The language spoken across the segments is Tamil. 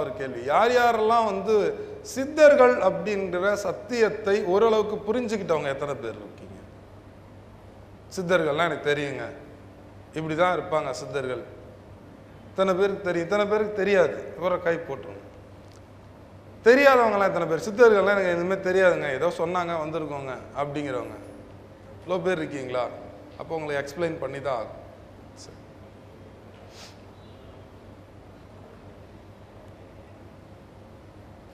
தான் ஒரு கேள்வி. யார் யாரெல்லாம் வந்து சித்தர்கள் அப்படிங்கிற சத்தியத்தை ஓரளவுக்கு புரிஞ்சுக்கிட்டவங்க எத்தனை பேர் இருக்கீங்க? சித்தர்கள்லாம் எனக்கு தெரியுங்க. இப்படி தான் இருப்பாங்க சித்தர்கள். இத்தனை பேருக்கு தெரியும். இத்தனை பேருக்கு தெரியாது. இவரை கை போட்டுருங்க. தெரியாதவங்களாம் இத்தனை பேர்? சித்தர்கள்லாம் எனக்கு எதுவுமே தெரியாதுங்க. ஏதோ சொன்னாங்க வந்திருக்கோங்க அப்படிங்கிறவங்க. இவ்வளோ பேர் இருக்கீங்களா? அப்போ உங்களுக்கு எக்ஸ்பிளைன் பண்ணி தான் ஆகும் சரி.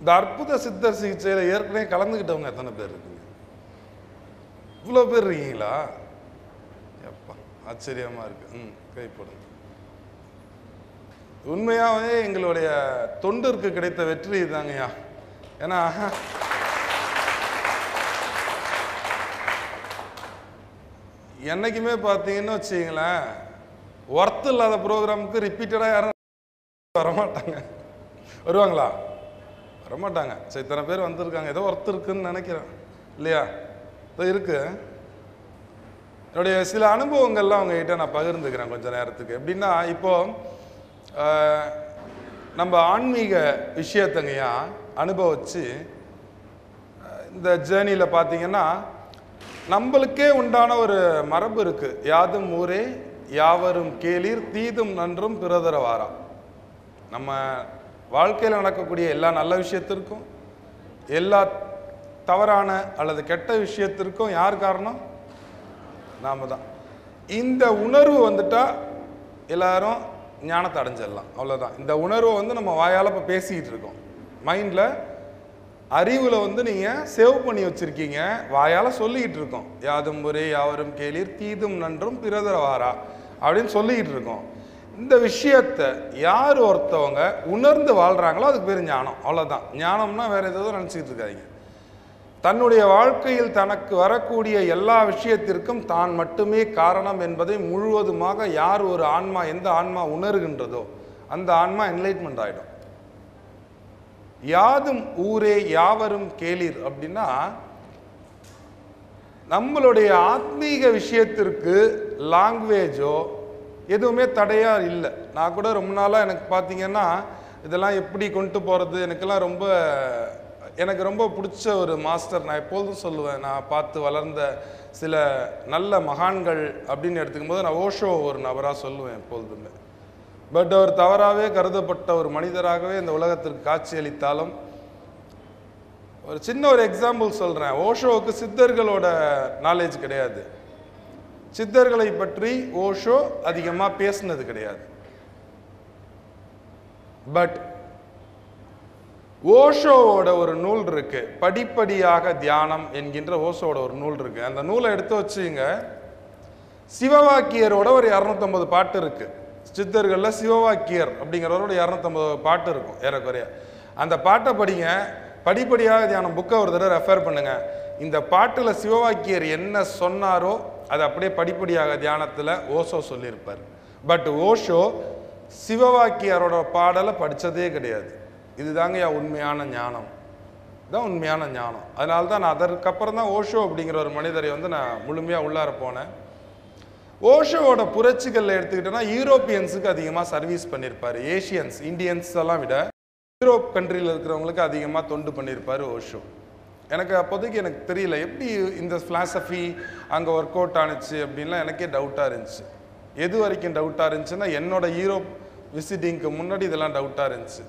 இந்த அற்புத சித்தர் சிகிச்சையில் ஏற்கனவே கலந்துக்கிட்டவங்க எத்தனை பேர் இருக்குங்க? இவ்வளோ பேர் இருக்கீங்களா? எப்பா ஆச்சரியமாக இருக்கு. ம் கை உண்மையாகவே எங்களுடைய தொண்டிற்கு கிடைத்த வெற்றி தாங்கய்யா. ஏன்னா என்னைக்குமே பார்த்தீங்கன்னு வச்சிங்களேன் ஒர்த்து இல்லாத ப்ரோக்ராமுக்கு ரிப்பீட்டடாக யாரும் வரமாட்டாங்க. வருவாங்களா? வரமாட்டாங்க. சரி இத்தனை பேர் வந்திருக்காங்க. ஏதோ ஒர்த் இருக்குன்னு நினைக்கிறேன். இல்லையா? இதோ இருக்கு. என்னுடைய சில அனுபவங்கள்லாம் உங்ககிட்ட நான் பகிர்ந்துக்கிறேன் கொஞ்ச நேரத்துக்கு. எப்படின்னா இப்போ நம்ம ஆன்மீக விஷயத்தங்கயா அனுபவிச்சு இந்த ஜேர்னியில் பார்த்தீங்கன்னா நம்மளுக்கே உண்டான ஒரு மரபு இருக்கு. யாதும் ஊரே யாவரும் கேளீர் தீதும் நன்றும் பிறதரவாரா நம்ம வாழ்க்கையில் நடக்கக்கூடிய எல்லா நல்ல விஷயத்திற்கும் எல்லா தவறான அல்லது கெட்ட விஷயத்திற்கும் யார் காரணம்? நாம தான். இந்த உணர்வு வந்துட்டால் எல்லாரும் ஞானத்தை அடைஞ்சிடலாம். அவ்வளோதான் இந்த உணர்வை வந்து நம்ம வாயால் இப்போ பேசிக்கிட்டு இருக்கோம். மைண்டில் அறிவில் வந்து நீங்கள் சேவ் பண்ணி வச்சுருக்கீங்க. வாயால் சொல்லிக்கிட்டு இருக்கோம். யாதும் ஒரே யாவரும் கேளீர் தீதும் நன்றும் பிறதரவாரா? அப்படின்னு சொல்லிக்கிட்டு இருக்கோம். இந்த விஷயத்தை யார் ஒருத்தவங்க உணர்ந்து வாழ்கிறாங்களோ அதுக்கு பேர் ஞானம். அவ்வளோதான் ஞானம்னா வேறு ஏதோ நினச்சிக்கிட்டு இருக்காதீங்க. தன்னுடைய வாழ்க்கையில் தனக்கு வரக்கூடிய எல்லா விஷயத்திற்கும் தான் மட்டுமே காரணம் என்பதை முழுவதுமாக யார் ஒரு ஆன்மா எந்த ஆன்மா உணர்கின்றதோ அந்த ஆன்மா என்லைட்மெண்ட் ஆகிடும் யாதும் ஊரே யாவரும் கேளீர் அப்படின்னா நம்மளுடைய ஆத்மீக விஷயத்திற்கு லாங்குவேஜோ எதுவுமே தடையாக இல்லை. நான் கூட ரொம்ப நாளாக எனக்கு பார்த்தீங்கன்னா இதெல்லாம் எப்படி கொண்டு போகிறது எனக்கெல்லாம் ரொம்ப எனக்கு ரொம்ப பிடிச்ச ஒரு மாஸ்டர். நான் எப்போதும் சொல்லுவேன் நான் பார்த்து வளர்ந்த சில நல்ல மகான்கள் அப்படின்னு எடுத்துக்கும் போது நான் ஓஷோ ஒரு நபராக சொல்லுவேன் எப்பொழுதுமே பட் அவர் தவறாகவே கருதப்பட்ட ஒரு மனிதராகவே இந்த உலகத்திற்கு காட்சியளித்தாலும் ஒரு சின்ன ஒரு எக்ஸாம்பிள் சொல்கிறேன் ஓஷோவுக்கு சித்தர்களோட நாலேஜ் கிடையாது. சித்தர்களை பற்றி ஓஷோ அதிகமாக பேசினது கிடையாது. பட் ஓஷோவோட ஒரு நூல் இருக்கு படிப்படியாக தியானம் என்கின்ற ஓஷோவோட ஒரு நூல் இருக்கு. அந்த நூலை எடுத்து வச்சுங்க சிவவாக்கியரோட ஒரு இரநூத்தம்பது பாட்டு இருக்கு. சித்தர்களில் சிவவாக்கியர் அப்படிங்கிறவரோட இரநூத்தம்பது பாட்டு இருக்கும் ஏறக்குறைய. அந்த பாட்டை படிங்க படிப்படியாக தியானம் புக்கை ஒரு தடவை ரெஃபர் பண்ணுங்க. இந்த பாட்டில் சிவவாக்கியர் என்ன சொன்னாரோ அது அப்படியே படிப்படியாக தியானத்தில் ஓஷோ சொல்லியிருப்பார். பட் ஓஷோ சிவவாக்கியாரோட பாடலை படித்ததே கிடையாது. இதுதாங்க உண்மையான ஞானம். இதுதான் உண்மையான ஞானம். அதனால தான் நான் அதற்கப்புறம் தான் ஓஷோ அப்படிங்கிற ஒரு மனிதரை வந்து நான் முழுமையாக உள்ளார போனேன். ஓஷோவோட புரட்சிகளில் எடுத்துக்கிட்டோன்னா யூரோப்பியன்ஸுக்கு அதிகமாக சர்வீஸ் பண்ணியிருப்பார். ஏஷியன்ஸ் இந்தியன்ஸ் எல்லாம் விட யூரோப் கண்ட்ரியில் இருக்கிறவங்களுக்கு அதிகமாக தொண்டு பண்ணியிருப்பார் ஓஷோ. எனக்கு அப்போதைக்கு எனக்கு தெரியல. எப்படி இந்த ஃபிலாசபி அங்கே ஒர்க் அவுட் ஆணுச்சு அப்படின்லாம் எனக்கே டவுட்டாக இருந்துச்சு. எது வரைக்கும் டவுட்டாக இருந்துச்சுன்னா என்னோடய யூரோப் விசிட்டிங்க்கு முன்னாடி இதெல்லாம் டவுட்டாக இருந்துச்சு.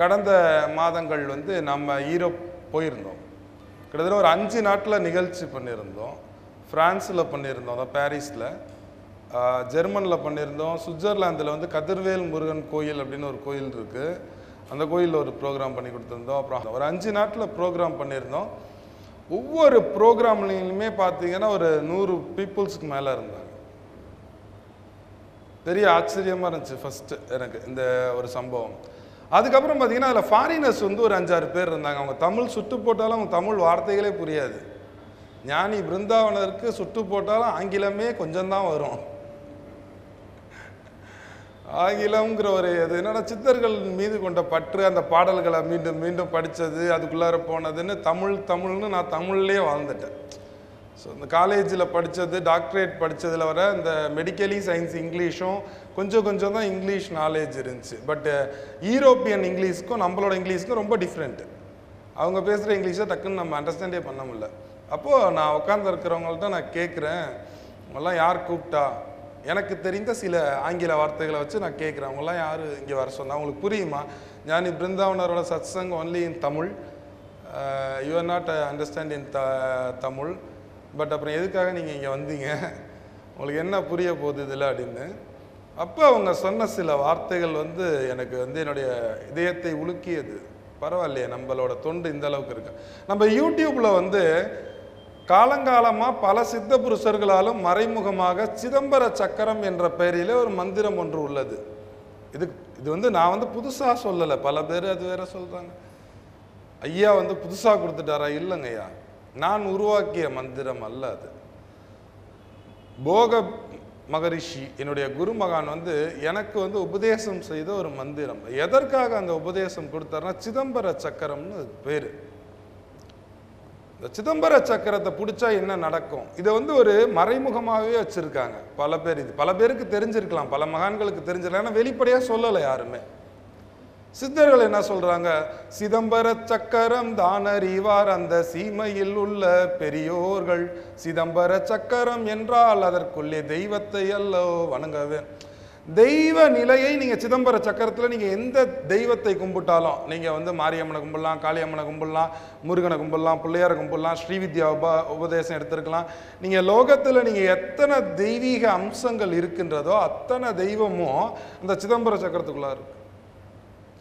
கடந்த மாதங்கள் வந்து நம்ம ஈரோப் போயிருந்தோம். கிட்டத்தட்ட ஒரு அஞ்சு நாட்டில் நிகழ்ச்சி பண்ணியிருந்தோம். ஃப்ரான்ஸில் பண்ணியிருந்தோம் அதான் பாரிஸில். ஜெர்மனில் பண்ணியிருந்தோம். சுவிட்சர்லாந்தில் வந்து கதிர்வேல் முருகன் கோயில் அப்படின்னு ஒரு கோயில் இருக்குது அந்த கோயிலில் ஒரு ப்ரோக்ராம் பண்ணி கொடுத்துருந்தோம். அப்புறம் ஒரு அஞ்சு நாட்டில் ப்ரோக்ராம் பண்ணியிருந்தோம். ஒவ்வொரு ப்ரோக்ராம்லையுமே பார்த்தீங்கன்னா ஒரு நூறு பீப்புள்ஸ்க்கு மேலே இருந்தாங்க. பெரிய ஆச்சரியமாக இருந்துச்சு ஃபஸ்ட்டு எனக்கு இந்த ஒரு சம்பவம். அதுக்கப்புறம் பார்த்தீங்கன்னா அதில் ஃபாரினர்ஸ் வந்து ஒரு அஞ்சாறு பேர் இருந்தாங்க. அவங்க தமிழ் சுட்டு போட்டாலும் அவங்க தமிழ் வார்த்தைகளே புரியாது. ஞானி பிருந்தாவனருக்கு சுட்டு போட்டாலும் ஆங்கிலமே கொஞ்சம்தான் வரும். ஆங்கிலம்ங்கிற ஒரு இது என்னன்னா சித்தர்கள் மீது கொண்ட பற்று அந்த பாடல்களை மீண்டும் மீண்டும் படித்தது அதுக்குள்ளார போனதுன்னு தமிழ் தமிழ்னு நான் தமிழ்லேயே வாழ்ந்துட்டேன். ஸோ இந்த காலேஜில் படித்தது டாக்டரேட் படித்ததில் வர இந்த மெடிக்கலி சயின்ஸ் இங்கிலீஷும் கொஞ்சம் கொஞ்சம் தான் இங்கிலீஷ் நாலேஜ் இருந்துச்சு. பட்டு யூரோப்பியன் இங்கிலீஷ்க்கும் நம்மளோட இங்கிலீஷ்க்கும் ரொம்ப டிஃப்ரெண்ட்டு அவங்க பேசுகிற இங்கிலீஷை டக்குன்னு நம்ம அண்டர்ஸ்டாண்டே பண்ண முடியல. அப்போது நான் உட்காந்துருக்கிறவங்கள்ட்ட நான் கேட்குறேன் அவங்கெல்லாம் யார் கூப்பிட்டா? எனக்கு தெரிந்த சில ஆங்கில வார்த்தைகளை வச்சு நான் கேட்குறேன். அவங்களாம் யார் இங்கே வர சொன்னால் அவங்களுக்கு புரியுமா? ஞானி பிருந்தாவனரோட satsang only in Tamil you are not understand in the Tamil but அப்புறம் எதுக்காக நீங்கள் இங்கே வந்தீங்க? உங்களுக்கு என்ன புரிய போகுது இதில் அப்படின்னு. அப்போ அவங்க சொன்ன சில வார்த்தைகள் வந்து எனக்கு வந்து என்னுடைய இதயத்தை உலுக்கியது. பரவாயில்லையே நம்மளோட தொண்டு இந்த அளவுக்கு இருக்கு. நம்ம யூடியூப்பில் வந்து காலங்காலமாக பல சித்த புருஷர்களாலும் மறைமுகமாக சிதம்பர சக்கரம் என்ற பெயரிலே ஒரு மந்திரம் ஒன்று உள்ளது. இது இது வந்து நான் வந்து புதுசாக சொல்லலை. பல பேர் அது வேற சொல்கிறாங்க ஐயா வந்து புதுசாக கொடுத்துட்டாரா? இல்லைங்கய்யா. நான் உருவாக்கிய மந்திரம் அல்ல அது. போக மகரிஷி என்னுடைய குருமகான் வந்து எனக்கு வந்து உபதேசம் செய்த ஒரு மந்திரம். எதற்காக அந்த உபதேசம் கொடுத்தாருன்னா சிதம்பர சக்கரம்னு பேர். இந்த சிதம்பர சக்கரத்தை பிடிச்சா என்ன நடக்கும்? இதை வந்து ஒரு மறைமுகமாகவே வச்சுருக்காங்க. பல பேர் இது பல பேருக்கு தெரிஞ்சிருக்கலாம். பல மகான்களுக்கு தெரிஞ்சிருக்கலாம். ஆனால் வெளிப்படையாக சொல்லலை யாருமே. சித்தர்கள் என்ன சொல்கிறாங்க சிதம்பர சக்கரம் தானறிவார் அந்த சீமையில் உள்ள பெரியோர்கள். சிதம்பர சக்கரம் என்றால் அதற்குள்ளே தெய்வத்தை அல்லோ வணங்கவே தெய்வ நிலையை நீங்கள் சிதம்பர சக்கரத்தில் நீங்கள் எந்த தெய்வத்தை கும்பிட்டாலும் நீங்கள் வந்து மாரியம்மனை கும்பிடலாம் காளியம்மனை கும்பிடலாம் முருகனை கும்பிடலாம் பிள்ளையாரை கும்பிடலாம் ஸ்ரீவித்யா உப உபதேசம் எடுத்திருக்கலாம். நீங்கள் லோகத்தில் நீங்கள் எத்தனை தெய்வீக அம்சங்கள் இருக்கின்றதோ அத்தனை தெய்வமும் அந்த சிதம்பர சக்கரத்துக்குள்ளே இருக்கு.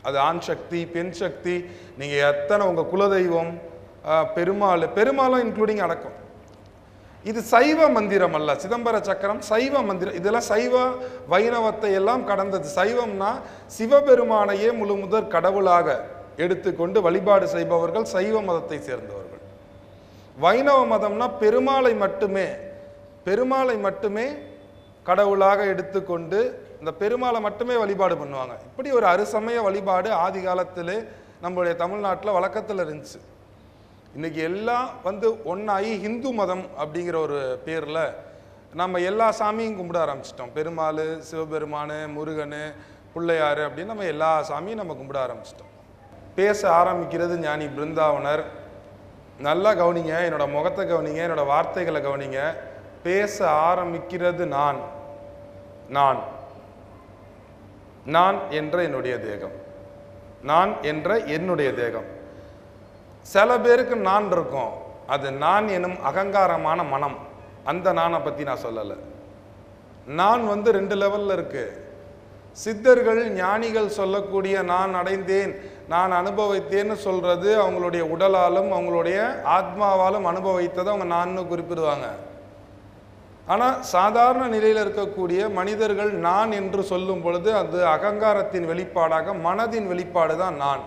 அது ஆண் சக்தி பெண் சக்தி நீங்கள் எத்தனை உங்கள் குலதெய்வம் பெருமாள் பெருமாளும் இன்க்ளூடிங் அடக்கம். இது சைவ மந்திரம் அல்ல. சிதம்பர சக்கரம் சைவ மந்திரம். இதெல்லாம் சைவ வைணவத்தை எல்லாம் கடந்தது. சைவம்னா சிவபெருமானையே முழு முதற் கடவுளாக எடுத்துக்கொண்டு வழிபாடு செய்பவர்கள் சைவ மதத்தை சேர்ந்தவர்கள். வைணவ மதம்னா பெருமாளை மட்டுமே பெருமாளை மட்டுமே கடவுளாக எடுத்துக்கொண்டு இந்த பெருமாளை மட்டுமே வழிபாடு பண்ணுவாங்க. இப்படி ஒரு அருசமய வழிபாடு ஆதி காலத்திலே நம்மளுடைய தமிழ்நாட்டில் வழக்கத்தில் இருந்துச்சு. இன்றைக்கி எல்லாம் வந்து ஒன்றாகி ஹிந்து மதம் அப்படிங்கிற ஒரு பேரில் நம்ம எல்லா சாமியும் கும்பிட ஆரம்பிச்சிட்டோம். பெருமாள் சிவபெருமான் முருகன் பிள்ளையார் அப்படின்னு நம்ம எல்லா சாமியும் நம்ம கும்பிட ஆரம்பிச்சிட்டோம். பேச ஆரம்பிக்கிறது ஞானி பிருந்தாவனர். நல்லா கவனிங்க என்னோடய முகத்தை கவனிங்க என்னோடய வார்த்தைகளை கவனிங்க. பேச ஆரம்பிக்கிறது நான். நான். நான் என்ற என்னுடைய தேகம். நான் என்ற என்னுடைய தேகம். சில பேருக்கு நான் இருக்கும். அது நான் எனும் அகங்காரமான மனம். அந்த நானை பற்றி நான் சொல்லலை. நான் வந்து ரெண்டு லெவலில் இருக்கு. சித்தர்கள் ஞானிகள் சொல்லக்கூடிய நான் அடைந்தேன் நான் அனுபவித்தேன்னு சொல்கிறது அவங்களுடைய உடலாலும் அவங்களுடைய ஆத்மாவாலும் அனுபவித்ததை அவங்க நான்னு குறிப்பிடுவாங்க. ஆனால் சாதாரண நிலையில் இருக்கக்கூடிய மனிதர்கள் நான் என்று சொல்லும் பொழுது அது அகங்காரத்தின் வெளிப்பாடாக மனதின் வெளிப்பாடு தான் நான்.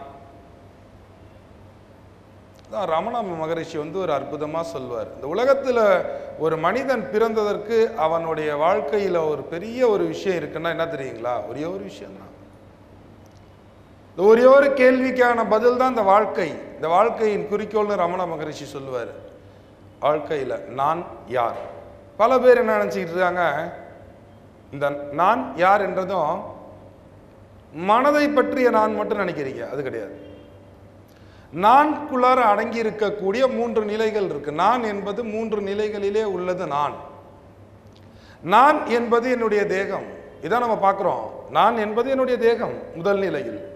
தான் ரமண மகரிஷி வந்து ஒரு அற்புதமாக சொல்வார் இந்த உலகத்தில் ஒரு மனிதன் பிறந்ததற்கு அவனுடைய வாழ்க்கையில் ஒரு பெரிய ஒரு விஷயம் இருக்குன்னா என்ன தெரியுங்களா? ஒரே ஒரு விஷயம்தான். இந்த ஒரே ஒரு கேள்விக்கான பதில் தான் இந்த வாழ்க்கை. இந்த வாழ்க்கையின் குறிக்கோள்னு ரமண மகரிஷி சொல்லுவார். வாழ்க்கையில் நான் யார்? பல பேர் என்ன நினச்சிக்கிட்டு இருக்காங்க? இந்த நான் யார் என்றதும் மனதை பற்றிய நான் மட்டும் நினைக்கிறீங்க. அது கிடையாது. நான்குள்ளார அடங்கி இருக்கக்கூடிய மூன்று நிலைகள் இருக்கு. நான் என்பது மூன்று நிலைகளிலே உள்ளது நான். நான் என்பது என்னுடைய தேகம். இதான் நம்ம பார்க்குறோம். நான் என்பது என்னுடைய தேகம் முதல் நிலையில்.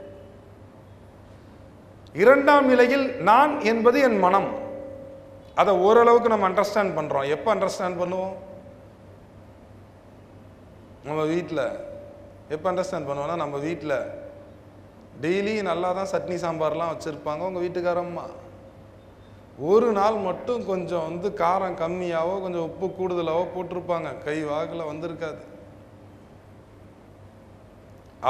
இரண்டாம் நிலையில் நான் என்பது என் மனம். அதை ஓரளவுக்கு நம்ம அண்டர்ஸ்டாண்ட் பண்ணுறோம் எப்போ அண்டர்ஸ்டாண்ட் பண்ணுவோம்? நம்ம வீட்டில். எப்போ அண்டர்ஸ்டாண்ட் பண்ணுவோம்னா நம்ம வீட்டில். டெய்லி நல்லா தான் சட்னி சாம்பார்லாம் வச்சுருப்பாங்க. உங்கள் வீட்டுக்காரம்மா ஒரு நாள் மட்டும் கொஞ்சம் வந்து காரம் கம்மியாகவோ கொஞ்சம் உப்பு கூடுதலாகவோ போட்டிருப்பாங்க. கை வாக்கில் வந்திருக்காது.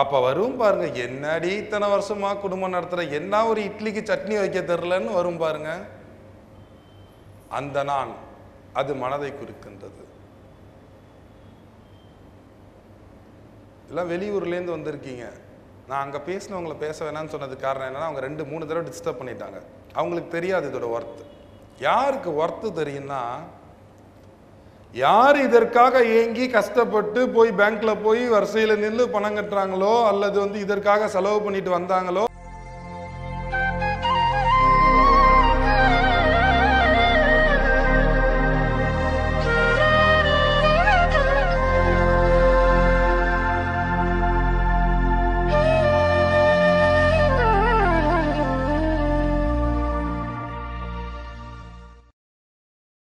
அப்போ வரும் பாருங்க என்னடி இத்தனை வருஷமாக குடும்பம் நடத்துகிற என்ன ஒரு இட்லிக்கு சட்னி வைக்க தெரிலன்னு வரும் பாருங்க. அந்த நான் அது மனதை குறிக்கின்றது. எல்லாம் வெளியூர்லேருந்து வந்திருக்கீங்க. நான் அங்கே பேசினவங்களை பேச வேணாம்னு சொன்னதுக்கு காரணம் என்னன்னா அவங்க ரெண்டு மூணு தடவை டிஸ்டர்ப் பண்ணிட்டாங்க. அவங்களுக்கு தெரியாது இதோட ஒர்த்து யாருக்கு ஒர்த்து தெரியும்னா யார் இதற்காக ஏங்கி கஷ்டப்பட்டு போய் பேங்க்ல போய் வரிசையில் நின்று பணம் கட்டுறாங்களோ அல்லது வந்து இதற்காக செலவு பண்ணிட்டு வந்தாங்களோ